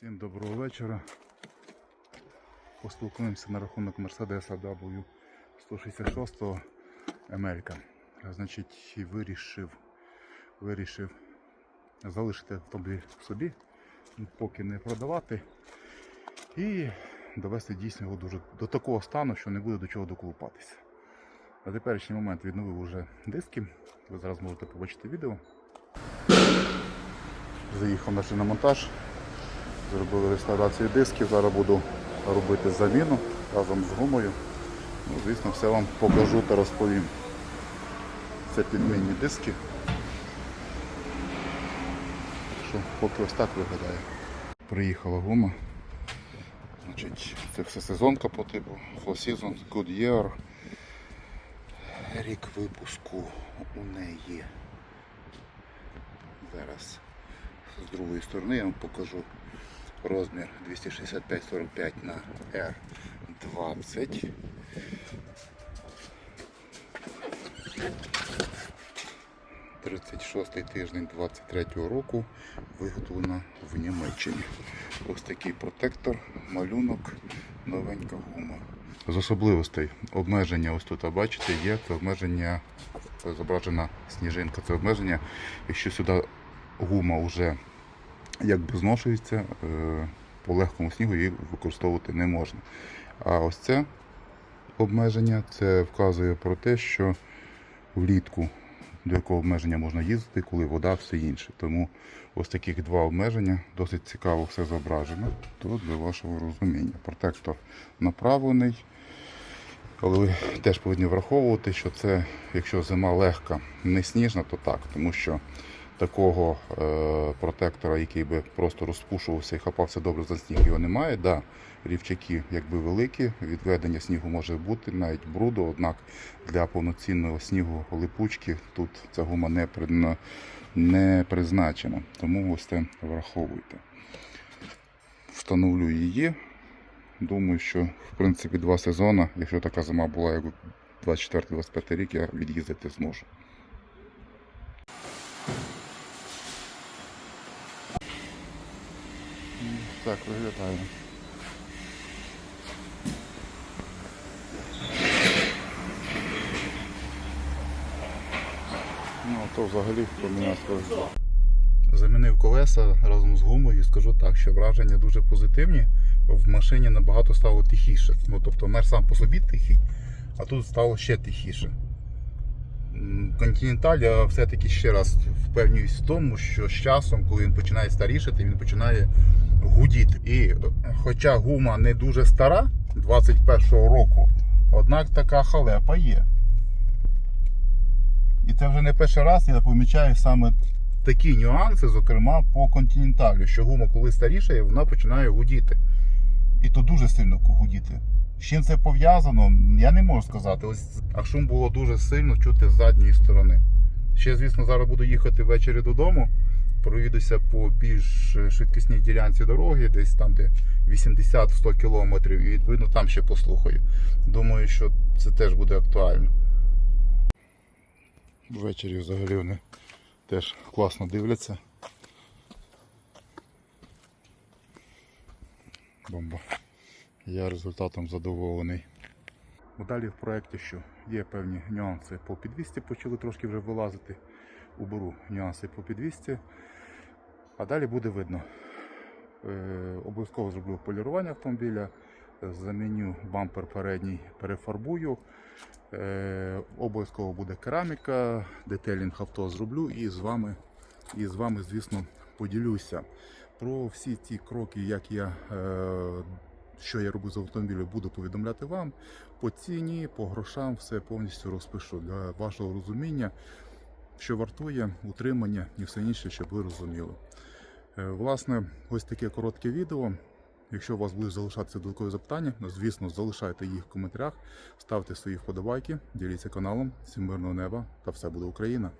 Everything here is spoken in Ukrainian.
Всім доброго вечора. Поспілкуємося на рахунок Mercedes W 166 ML. Значить, вирішив, вирішив залишити автомобіль собі, поки не продавати. І довести дійсно його дуже до такого стану, що не буде до чого доколупатися. На теперішній момент відновив уже диски. Ви зараз можете побачити відео. Заїхав на шиномонтаж. Зробили реставрацію дисків, зараз буду робити заміну разом з гумою. Ну, звісно, все вам покажу та розповім. Це підмінні диски. Що поки ось так виглядає. Приїхала гума. Значить, це все сезонка по типу Full Season, Goodyear. Рік випуску у неї. Зараз з другої сторони я вам покажу розмір 265-45 на R20. Тридцять шостий тиждень 23-го року виготовлена в Німеччині. Ось такий протектор, малюнок, новенька гума. З особливостей обмеження, ось тут бачите, є це обмеження, зображена сніжинка, це обмеження, якщо сюди гума вже якби зношується, е, по легкому снігу її використовувати не можна. А ось це обмеження це вказує про те, що влітку до якого обмеження можна їздити, коли вода, все інше. Тому ось таких два обмеження, досить цікаво все зображено. Тут для вашого розуміння. Протектор направлений. Але ви теж повинні враховувати, що це, якщо зима легка, не сніжна, то так, тому що такого е, протектора, який би просто розпушувався і хапався добре за сніг, його немає. Да, рівчаки якби великі, відведення снігу може бути, навіть бруду, однак для повноцінного снігу липучки тут ця гума не, при- не призначена. Тому ось це враховуйте. Встановлю її. Думаю, що в принципі два сезони, якщо така зима була, як 24-25 рік, я від'їздити зможу. Так виглядає. Ну, то взагалі поміняв колеса. Замінив колеса разом з гумою і скажу так, що враження дуже позитивні. В машині набагато стало тихіше. Ну, тобто мер сам по собі тихий, а тут стало ще тихіше. Континенталь я все-таки ще раз впевнююсь в тому, що з часом, коли він починає старішати, він починає гудіти. І хоча гума не дуже стара 21-го року, однак така халепа є. І це вже не перший раз я помічаю саме такі нюанси, зокрема по континенталю, що гума, коли старішає, вона починає гудіти. І то дуже сильно гудіти. З чим це пов'язано, я не можу сказати. Ось, а шум було дуже сильно чути з задньої сторони. Ще, звісно, зараз буду їхати ввечері додому. Проїдуся по більш швидкісній ділянці дороги, десь там, де 80-100 кілометрів, і відповідно там ще послухаю. Думаю, що це теж буде актуально. Ввечері взагалі вони теж класно дивляться. Бомба. Я результатом задоволений. Далі в проєкті що є певні нюанси по підвісці, почали трошки вже вилазити. Уберу нюанси по підвісці. А далі буде видно. Е, обов'язково зроблю полірування автомобіля, заміню бампер передній, перефарбую. Е, обов'язково буде кераміка, детелінг авто зроблю і з вами, і з вами, звісно, поділюся. Про всі ці кроки, як я, е, що я роблю з автомобілем, буду повідомляти вам. По ціні, по грошам, все повністю розпишу для вашого розуміння, що вартує утримання і все інше, щоб ви розуміли. Е, Власне, ось таке коротке відео. Якщо у вас будуть залишатися додаткові запитання, ну, звісно, залишайте їх в коментарях, ставте свої вподобайки, діліться каналом, всім мирного неба та все буде Україна!